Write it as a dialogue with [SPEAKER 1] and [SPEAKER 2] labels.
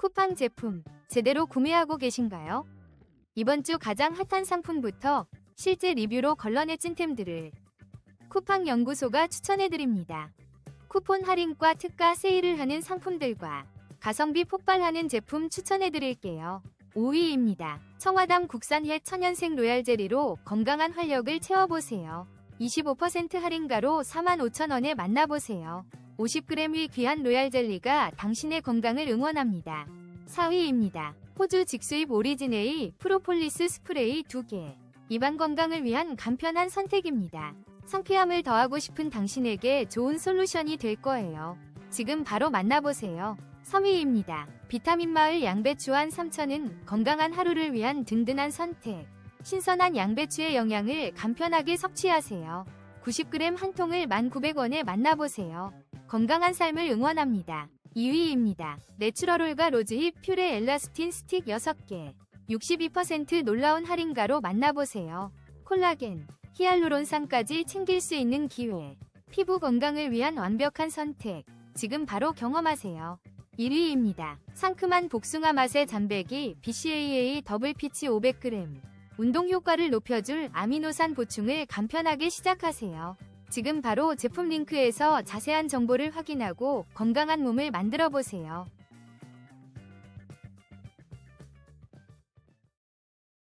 [SPEAKER 1] 쿠팡 제품 제대로 구매하고 계신가요? 이번 주 가장 핫한 상품부터 실제 리뷰로 걸러내 찐템들을 쿠팡 연구소가 추천해드립니다. 쿠폰 할인과 특가 세일을 하는 상품들과 가성비 폭발하는 제품 추천해드릴게요. 5위입니다. 청와담 국산 햇 천연생 로얄 젤리로 건강한 활력을 채워보세요. 25% 할인가로 45,000원에 만나보세요. 50g 의 귀한 로얄 젤리가 당신의 건강을 응원합니다. 4위입니다. 호주 직수입 오리지네이 프로폴리스 스프레이 2개. 입안 건강을 위한 간편한 선택입니다. 상쾌함을 더하고 싶은 당신에게 좋은 솔루션이 될 거예요. 지금 바로 만나보세요. 3위입니다. 비타민 마을 양배추 한 3천은 건강한 하루를 위한 든든한 선택. 신선한 양배추의 영양을 간편하게 섭취하세요. 90g 한 통을 1,900원에 만나보세요. 건강한 삶을 응원합니다. 2위입니다. 내추럴올과 로즈힙 퓨레 엘라스틴 스틱 6개. 62% 놀라운 할인가로 만나보세요. 콜라겐, 히알루론산까지 챙길 수 있는 기회. 피부 건강을 위한 완벽한 선택. 지금 바로 경험하세요. 1위입니다. 상큼한 복숭아 맛의 잔배기 BCAA 더블 피치 500g. 운동 효과를 높여줄 아미노산 보충을 간편하게 시작하세요. 지금 바로 제품 링크에서 자세한 정보를 확인하고 건강한 몸을 만들어 보세요.